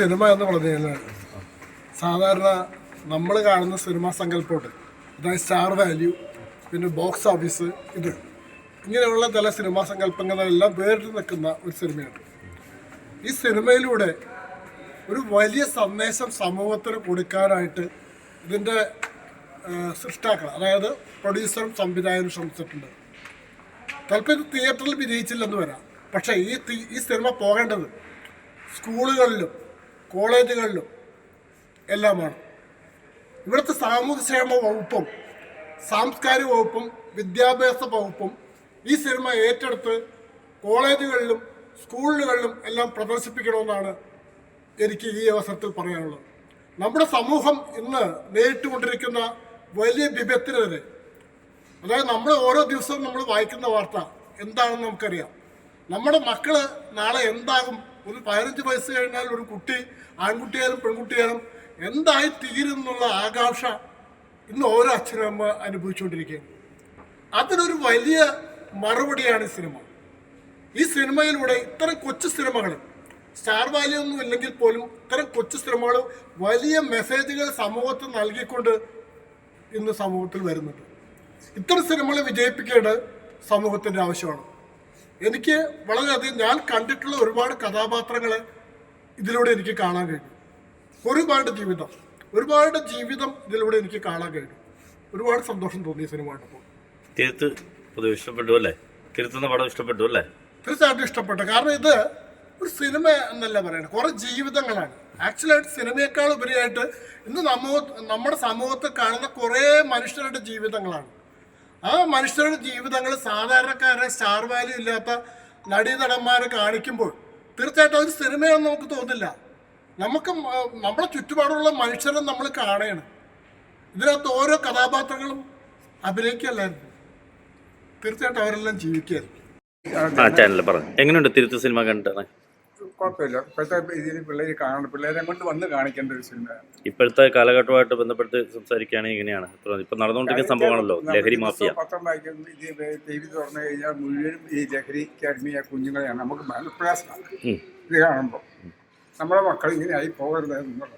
Cinema എന്ന് പറഞ്ഞു കഴിഞ്ഞാൽ സാധാരണ നമ്മൾ കാണുന്ന സിനിമാ സങ്കല്പമുണ്ട് അതായത് സ്റ്റാർ വാല്യൂ പിന്നെ ബോക്സ് ഓഫീസ് ഇത്. ഇങ്ങനെയുള്ള ചില സിനിമാ സങ്കല്പങ്ങളെല്ലാം വേറിട്ട് നിൽക്കുന്ന ഒരു സിനിമയാണ്. ഈ സിനിമയിലൂടെ ഒരു വലിയ സന്ദേശം സമൂഹത്തിന് കൊടുക്കാനായിട്ട് ഇതിന്റെ സൃഷ്ടാക്കൾ അതായത് പ്രൊഡ്യൂസറും സംവിധായകനും ശ്രമിച്ചിട്ടുണ്ട്. ചിലപ്പോൾ ഇത് തിയേറ്ററിൽ വിജയിച്ചില്ലെന്ന് വരാം. പക്ഷേ ഈ ഈ സിനിമ പോകേണ്ടത് സ്കൂളുകളിലും കോളേജുകളിലും എല്ലാമാണ്. ഇവിടുത്തെ സാമൂഹ്യക്ഷേമ വകുപ്പും സാംസ്കാരിക വകുപ്പും വിദ്യാഭ്യാസ വകുപ്പും ഈ സിനിമ ഏറ്റെടുത്ത് കോളേജുകളിലും സ്കൂളുകളിലും എല്ലാം പ്രദർശിപ്പിക്കണമെന്നാണ് എനിക്ക് ഈ അവസരത്തിൽ പറയാനുള്ളത്. നമ്മുടെ സമൂഹം ഇന്ന് നേരിട്ടുകൊണ്ടിരിക്കുന്ന വലിയ വിപത്തിനെതിരെ അതായത് നമ്മൾ ഓരോ ദിവസവും നമ്മൾ വായിക്കുന്ന വാർത്ത എന്താണെന്ന് നമുക്കറിയാം. നമ്മുടെ മക്കൾ നാളെ എന്താകും ഒരു പതിനഞ്ച് വയസ്സ് കഴിഞ്ഞാൽ ഒരു കുട്ടി ആൺകുട്ടിയായാലും പെൺകുട്ടിയായാലും എന്തായി തീരും എന്നുള്ള ആകാംക്ഷ ഇന്ന് ഓരോ അച്ഛനും അമ്മ അനുഭവിച്ചുകൊണ്ടിരിക്കുകയാണ്. അതിനൊരു വലിയ മറുപടിയാണ് ഈ സിനിമ. ഈ സിനിമയിലൂടെ ഇത്തരം കൊച്ചു സിനിമകൾ സ്റ്റാർ വാല്യൂ ഒന്നും ഇല്ലെങ്കിൽ പോലും ഇത്തരം കൊച്ചു സിനിമകൾ വലിയ മെസ്സേജുകൾ സമൂഹത്തിൽ നൽകിക്കൊണ്ട് ഇന്ന് സമൂഹത്തിൽ വരുന്നുണ്ട്. ഇത്തരം സിനിമകളെ വിജയിപ്പിക്കേണ്ടത് സമൂഹത്തിന്റെ ആവശ്യമാണ്. എനിക്ക് വളരെയധികം ഞാൻ കണ്ടിട്ടുള്ള ഒരുപാട് കഥാപാത്രങ്ങൾ ഇതിലൂടെ എനിക്ക് കാണാൻ കഴിഞ്ഞു ഒരുപാട് ജീവിതം ഒരുപാട് ജീവിതം ഇതിലൂടെ എനിക്ക് കാണാൻ കഴിഞ്ഞു ഒരുപാട് സന്തോഷം തോന്നി സിനിമ കണ്ടപ്പോൾ തിരുത്ത് പൊതുവെ ഇഷ്ടപ്പെട്ടു അല്ലേ? തിരുത്തുന്ന പടം ഇഷ്ടപ്പെട്ടു അല്ലേ? തീർച്ചയായിട്ടും ഇഷ്ടപ്പെട്ടു. കാരണം ഇത് ഒരു സിനിമ എന്നല്ല പറയുന്നത് കുറേ ജീവിതങ്ങളാണ്. ആക്ച്വലായിട്ട് സിനിമയേക്കാൾ ഉപരിയായിട്ട് ഇന്ന് നമ്മ നമ്മുടെ സമൂഹത്തിൽ കാണുന്ന കുറേ മനുഷ്യരുടെ ജീവിതങ്ങളാണ്. ആ മനുഷ്യരുടെ ജീവിതങ്ങൾ സാധാരണക്കാരെ സ്റ്റാർ വാല്യൂ ഇല്ലാത്ത നടീനടന്മാരെ കാണിക്കുമ്പോൾ തീർച്ചയായിട്ടും ഒരു സിനിമയൊന്നും നമുക്ക് തോന്നില്ല. നമുക്ക് നമ്മളെ ചുറ്റുപാടുള്ള മനുഷ്യരെ നമ്മൾ കാണുകയാണ്. ഇതിനകത്ത് ഓരോ കഥാപാത്രങ്ങളും അഭിനയിക്കല്ലായിരുന്നു തീർച്ചയായിട്ടും അവരെല്ലാം ജീവിക്കുകയായിരുന്നു. ആ ചാനലിൽ പറഞ്ഞു. എങ്ങനെയുണ്ട് തിരുത്ത് സിനിമ കണ്ടിട്ടാണ് കുഴപ്പമില്ല. ഇപ്പോഴത്തെ ഇതിൽ പിള്ളേർ കാണണം പിള്ളേരെ കൊണ്ട് വന്ന് കാണിക്കേണ്ട ഒരു സിനിമയാണ് ഇപ്പോഴത്തെ കാലഘട്ടമായിട്ട് ബന്ധപ്പെട്ട് സംസാരിക്കുകയാണെങ്കിൽ ഇങ്ങനെയാണ്. ഇപ്പൊ നടന്നുകൊണ്ടിരിക്കുന്ന സംഭവമാണല്ലോ. ലഹരി മാഫിയ. പത്രം വായിക്കുന്ന ഇത് ടി വി തുറന്നു കഴിഞ്ഞാൽ മുഴുവനും ഈ ലഹരിക്ക് അടിമയ കുഞ്ഞുങ്ങളെയാണ് നമുക്ക് മനപ്രയാസമാണ്. ഇത് കാണുമ്പോൾ നമ്മുടെ മക്കൾ ഇങ്ങനെ ആയി പോകരുത് എന്നുള്ളത്.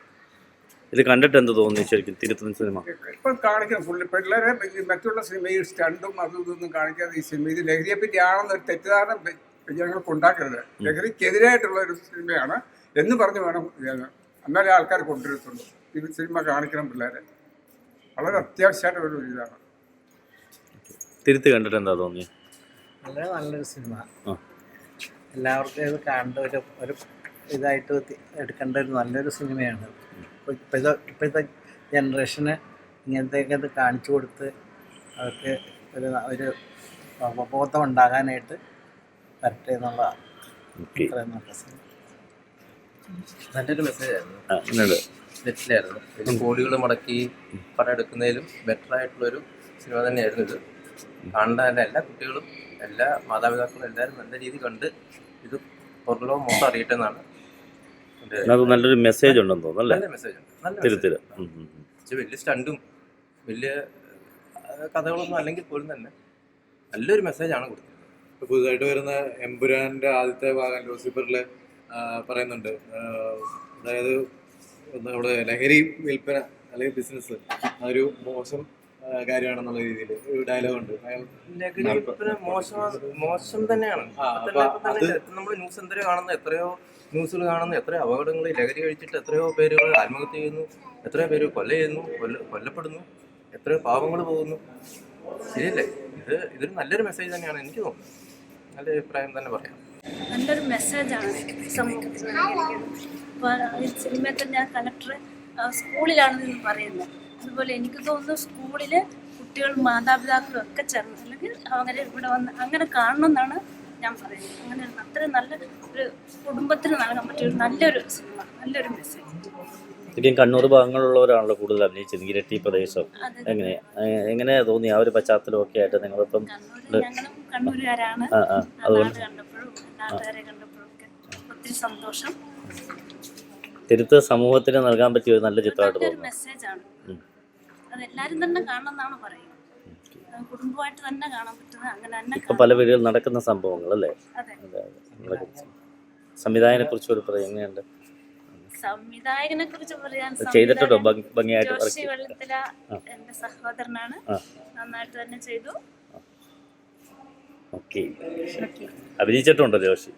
ഇത് കണ്ടിട്ട് എന്ത് തോന്നുന്നു ശരിക്കും തിരുത്തുന്ന സിനിമ? ഇപ്പം കാണിക്കണം. ഫുള്ള് പിള്ളേരെ മറ്റുള്ള സിനിമയിൽ സ്റ്റണ്ടും അതും ഇതൊന്നും കാണിക്കാതെ ഈ സിനിമ ഇത് ലഹരിയെ പറ്റി ആണെന്നൊരു തെറ്റിദ്ധാരണ ജനങ്ങൾക്ക് ഉണ്ടാക്കരുത് ലഹരിക്കെതിരായിട്ടുള്ള ഒരു സിനിമയാണ് എന്ന് പറഞ്ഞു വേണം എന്നാലേ ആൾക്കാർ കൊണ്ടുവരത്തുള്ളൂ ഈ സിനിമ കാണിക്കണം പിള്ളേരെ. വളരെ അത്യാവശ്യമായിട്ട് ഒരു ഇതാണ്. തിരുത്തി കണ്ടിട്ട് എന്താ തോന്നി വളരെ നല്ലൊരു സിനിമ. ആ. എല്ലാവർക്കും ഇത് കാണേണ്ട ഒരു ഒരു ഇതായിട്ട് എടുക്കേണ്ട ഒരു നല്ലൊരു സിനിമയാണ്. ഇപ്പോഴത്തെ ഇപ്പോഴത്തെ ജനറേഷന് ഇങ്ങനത്തെയൊക്കെ ഇത് കാണിച്ചു കൊടുത്ത് അവർക്ക് ഒരു ഒരു അവബോധം ഉണ്ടാകാനായിട്ട് വരട്ടെ ഇത്രയും നല്ലൊരു മെസ്സേജ് ആയിരുന്നു. തെറ്റിലായിരുന്നു വലിയ കോടികൾ മുടക്കി പടം എടുക്കുന്നതിലും ബെറ്റർ ആയിട്ടുള്ളൊരു സിനിമ തന്നെയായിരുന്നു ഇത്. കാണേണ്ട എല്ലാ കുട്ടികളും എല്ലാ മാതാപിതാക്കളും എല്ലാവരും നല്ല രീതിയിൽ കണ്ട് ഇത് പുറകോ മൊത്തം അറിയട്ടെ എന്നാണ് നല്ലൊരു മെസ്സേജ് ഉണ്ടെന്ന് തോന്നുന്നു അല്ലേ? നല്ല മെസ്സേജ് തിരുത്തിൽ വലിയ സ്റ്റണ്ടും വലിയ കഥകളൊന്നും അല്ലെങ്കിൽ പോലും തന്നെ നല്ലൊരു മെസ്സേജാണ് കൊടുത്തത്. ഇപ്പൊ പുതുതായിട്ട് വരുന്ന എമ്പുരാന്റെ ആദ്യത്തെ ഭാഗം ലൂസിഫറിൽ പറയുന്നുണ്ട്. അതായത് നമ്മുടെ ലഹരി വിൽപ്പന അല്ലെങ്കിൽ ബിസിനസ് ഒരു മോശം കാര്യമാണെന്നുള്ള രീതിയിൽ ഒരു ഡയലോഗ് ഉണ്ട്. മോശം തന്നെയാണ്. നമ്മൾ ന്യൂസ് എന്തരോ കാണുന്ന എത്രയോ ന്യൂസുകൾ കാണുന്ന എത്രയോ അപകടങ്ങൾ ലഹരി കഴിച്ചിട്ട് എത്രയോ പേരുകൾ ആത്മഹത്യ ചെയ്യുന്നു എത്രയോ പേര് കൊല ചെയ്യുന്നു കൊല്ല കൊല്ലപ്പെടുന്നു എത്രയോ പാവങ്ങൾ പോകുന്നു. ശരിയല്ലേ? ഇത് ഇതൊരു നല്ലൊരു മെസ്സേജ് തന്നെയാണ് എനിക്ക് തോന്നുന്നത് നല്ലൊരു അഭിപ്രായം തന്നെ പറയാം. നല്ലൊരു മെസ്സേജാണ് സമൂഹത്തിന് സിനിമയിൽ തന്നെ കലക്ടർ സ്കൂളിലാണെന്ന് പറയുന്നത് അതുപോലെ എനിക്ക് തോന്നുന്നു സ്കൂളിൽ കുട്ടികൾ മാതാപിതാക്കളും ഒക്കെ ചേർന്ന് അല്ലെങ്കിൽ അങ്ങനെ ഇവിടെ വന്ന് അങ്ങനെ കാണണം എന്നാണ് ഞാൻ പറയുന്നത്. അങ്ങനെ അത്രയും നല്ല ഒരു കുടുംബത്തിന് നൽകാൻ പറ്റിയ ഒരു നല്ലൊരു സിനിമ നല്ലൊരു മെസ്സേജ് ശരിക്കും കണ്ണൂർ ഭാഗങ്ങളിലുള്ളവരാണല്ലോ കൂടുതൽ അഭിനയിച്ചത്. ഇരട്ടി പ്രദേശം. എങ്ങനെ? എങ്ങനെ എങ്ങനെയാ തോന്നി ആ ഒരു പശ്ചാത്തലമൊക്കെ ആയിട്ട് നിങ്ങളിപ്പം കണ്ണൂരുകാരാണ്. അതുകൊണ്ട് ഒത്തിരി സന്തോഷം. തിരുത്ത് സമൂഹത്തിന് നൽകാൻ പറ്റിയ ഒരു നല്ല ചിത്രമായിട്ട് തോന്നുന്നു. ഇപ്പൊ തന്നെ കാണണമെന്നാണ് പറയുന്നത് കുടുംബമായിട്ട് തന്നെ കാണാൻ പറ്റുന്നത് അങ്ങനെ തന്നെ ഇപ്പം പല വീടുകളിൽ നടക്കുന്ന സംഭവങ്ങൾ അല്ലേ. സംവിധായകനെ കുറിച്ച് ഒരു എങ്ങനെയുണ്ട്? സംവിധായകനെ കുറിച്ച് പറയാൻ ചെയ്തിട്ടുണ്ടോ? ഭംഗിയായിട്ട് ജോഷി വർക്ക് വെള്ളത്തില എന്റെ സഹോദരനാണ്. നന്നായിട്ട് തന്നെ ചെയ്തു. ഓക്കെ. അഭിനയിച്ചിട്ടുണ്ടോ ജോഷി?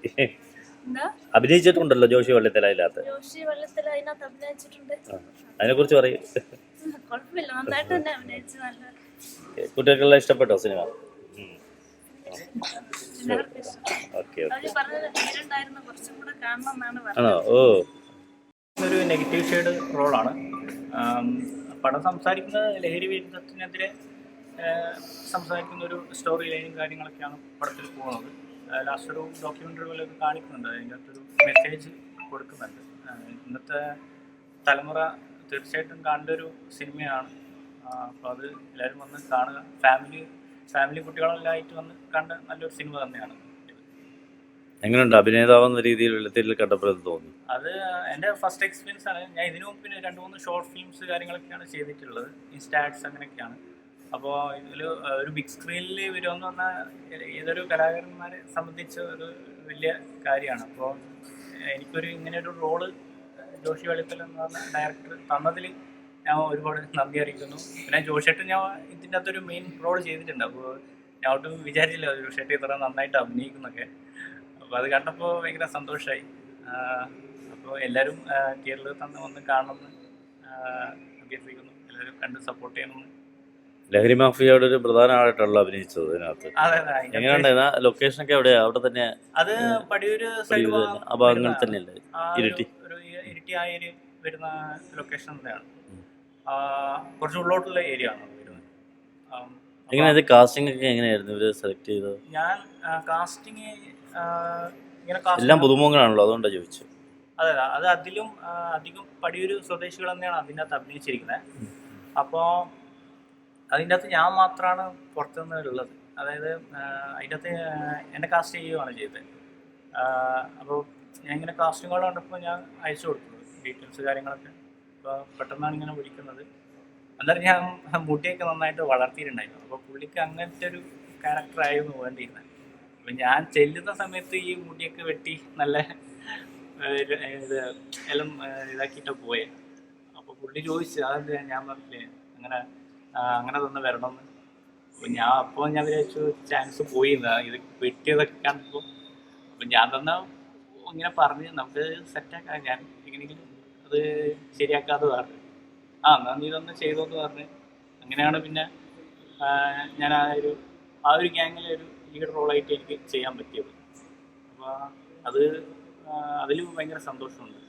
അഭിനയിച്ചിട്ടുണ്ടല്ലോ ജോഷി വെള്ളത്തില അതിനകത്ത്. ജോഷി വെള്ളത്തില അതിനകത്ത് അഭിനയിച്ചിട്ടുണ്ട്. അതിനെ കുറിച്ച് പറയും. കുഴപ്പമില്ല. നന്നായിട്ട് തന്നെ അഭിനയിച്ചു. നല്ല കുട്ടികൾക്കെല്ലാം ഇഷ്ടപ്പെട്ടോ സിനിമ? Okay okay. ഓ. ഒരു നെഗറ്റീവ് ഷെയ്ഡ് റോളാണ്. പടം സംസാരിക്കുന്നത് ലഹരി വിരുദ്ധത്തിനെതിരെ സംസാരിക്കുന്ന ഒരു സ്റ്റോറി ലൈനും കാര്യങ്ങളൊക്കെയാണ് പടത്തിൽ പോകുന്നത്. ലാസ്റ്റ് ഒരു ഡോക്യുമെന്ററി പോലെ കാണിക്കുന്നുണ്ട്. അതിന്റെ അകത്തൊരു മെസ്സേജ് കൊടുക്കുന്നുണ്ട്. ഇന്നത്തെ തലമുറ തീർച്ചയായിട്ടും കാണേണ്ട ഒരു സിനിമയാണ് അപ്പോൾ അത് എല്ലാവരും വന്ന് കാണുക. ഫാമിലി ഫാമിലി കുട്ടികളെല്ലാം ആയിട്ട് വന്ന് കണ്ട നല്ലൊരു സിനിമ തന്നെയാണ്. എങ്ങനെയുണ്ട് അഭിനേതാവെന്ന രീതിയിൽ വെള്ളത്തിൽ കണ്ടപ്പോൾ തോന്നി? അത് എന്റെ ഫസ്റ്റ് എക്സ്പീരിയൻസ് ആണ്. ഞാൻ ഇതിനു മുമ്പ് പിന്നെ രണ്ട് മൂന്ന് ഷോർട്ട് ഫിലിംസ് കാര്യങ്ങളൊക്കെയാണ് ചെയ്തിട്ടുള്ളത്. ഇൻസ്റ്റാറ്റ്സ് അങ്ങനെയൊക്കെയാണ്. അപ്പോൾ ഇതിൽ ഒരു ബിഗ് സ്ക്രീനിൽ വരുമെന്ന് പറഞ്ഞാൽ ഏതൊരു കലാകാരന്മാരെ സംബന്ധിച്ച് ഒരു വലിയ കാര്യമാണ്. അപ്പോൾ എനിക്കൊരു ഇങ്ങനെ ഒരു റോൾ ജോഷി വെളിത്തൽ എന്ന് പറഞ്ഞ ഡയറക്ടർ തന്നതിൽ ഞാൻ ഒരുപാട് നന്ദി അറിയിക്കുന്നു. പിന്നെ ജോഷേട്ടൻ ഞാൻ ഇതിന്റെ അകത്തൊരു മെയിൻ റോൾ ചെയ്തിട്ടുണ്ട്. അപ്പോൾ ഞാൻ ഒട്ടും വിചാരിച്ചില്ല ജോഷേട്ടൻ ഇത്ര നന്നായിട്ട് അഭിനയിക്കുന്നൊക്കെ. അപ്പോൾ അത് കണ്ടപ്പോൾ ഭയങ്കര സന്തോഷമായി അപ്പോൾ എല്ലാവരും കേരളത്തിൽ തന്നെ വന്ന് കാണണമെന്ന് അഭ്യർത്ഥിക്കുന്നു. എല്ലാവരും കണ്ട് സപ്പോർട്ട് ചെയ്യണമെന്ന്. ലഹരി മാഫിയയുടെ ഒരു പ്രധാന ആളായിട്ടുള്ള അഭിനയിച്ചത് ഇതിനകത്ത് അതെ അതെ ഒക്കെ എവിടെയാ? അവിടെ തന്നെ അത് പടിയൂര്. ആ ഭാഗങ്ങളിൽ തന്നെയല്ലേ? ഇരിട്ടി. ഇരിട്ടി ആ ഏരിയ വരുന്ന ലൊക്കേഷൻ തന്നെയാണ്. കുറച്ച് ഉള്ളോട്ടുള്ള ഏരിയ ആണ് വരുന്നത്. എങ്ങനെയാ കാസ്റ്റിംഗ് ഒക്കെ എങ്ങനെയായിരുന്നു ഇവർ സെലക്ട് ചെയ്തത്? ഞാൻ കാസ്റ്റിംഗ് ഇങ്ങനെ എല്ലാം പുതുമുഖങ്ങളാണല്ലോ അതുകൊണ്ടാണ് ചോദിച്ചത് അതെ അതെ. അത് അതിലും അധികം പടിയൊരു സ്വദേശികൾ തന്നെയാണ് അതിന്റെ അകത്ത് അഭിനയിച്ചിരിക്കുന്നത്. അപ്പോൾ അതിന്റെ അകത്ത് ഞാൻ മാത്രമാണ് പുറത്തുനിന്ന് ഉള്ളത്. അതായത് അതിന്റെ അകത്ത് എന്നെ കാസ്റ്റ് ചെയ്യുകയാണ് ചെയ്തത്. അപ്പോൾ ഞാൻ ഇങ്ങനെ കാസ്റ്റിങ്ങുകൾ കണ്ടപ്പോൾ ഞാൻ അയച്ചു കൊടുക്കുന്നത് ഡീറ്റെയിൽസ് കാര്യങ്ങളൊക്കെ. അപ്പോൾ പെട്ടെന്നാണ് ഇങ്ങനെ വിളിക്കുന്നത്. അന്നേരം ഞാൻ മുടിയൊക്കെ നന്നായിട്ട് വളർത്തിയിട്ടുണ്ടായിരുന്നു. അപ്പോൾ പുള്ളിക്ക് അങ്ങനത്തെ ഒരു ക്യാരക്ടറായിരുന്നു വേണ്ടിയിരുന്നത്. ഞാൻ ചെല്ലുന്ന സമയത്ത് ഈ മുടിയൊക്കെ വെട്ടി നല്ല എല്ലാം ഏഹ്, പോയെ. അപ്പോൾ പുള്ളി ചോദിച്ചു അതെന്താ ഞാൻ പറഞ്ഞില്ലേ അങ്ങനെ അങ്ങനെ തന്നെ വരണമെന്ന്. അപ്പോൾ ഞാൻ അപ്പോൾ ഞാൻ വിചാരിച്ചു ചാൻസ് പോയി. ഇത് വെട്ടിയതൊക്കെ കണ്ടപ്പോൾ അപ്പം ഞാൻ തന്നെ ഇങ്ങനെ പറഞ്ഞ് നമുക്ക് സെറ്റാക്കാം ഞാൻ എങ്ങനെയെങ്കിലും അത് ശരിയാക്കാതെ പറഞ്ഞു. ആ എന്നാ നീ ഇതൊന്ന് ചെയ്തോന്ന് പറഞ്ഞ്. അങ്ങനെയാണ് പിന്നെ ഞാൻ ആ ഒരു ആ ഒരു ഗ്യാങ്ങിലെ ഒരു ലീഡ് റോളായിട്ട് എനിക്ക് ചെയ്യാൻ പറ്റിയത്. അപ്പോൾ അത് അതിലും ഭയങ്കര സന്തോഷമുണ്ട്.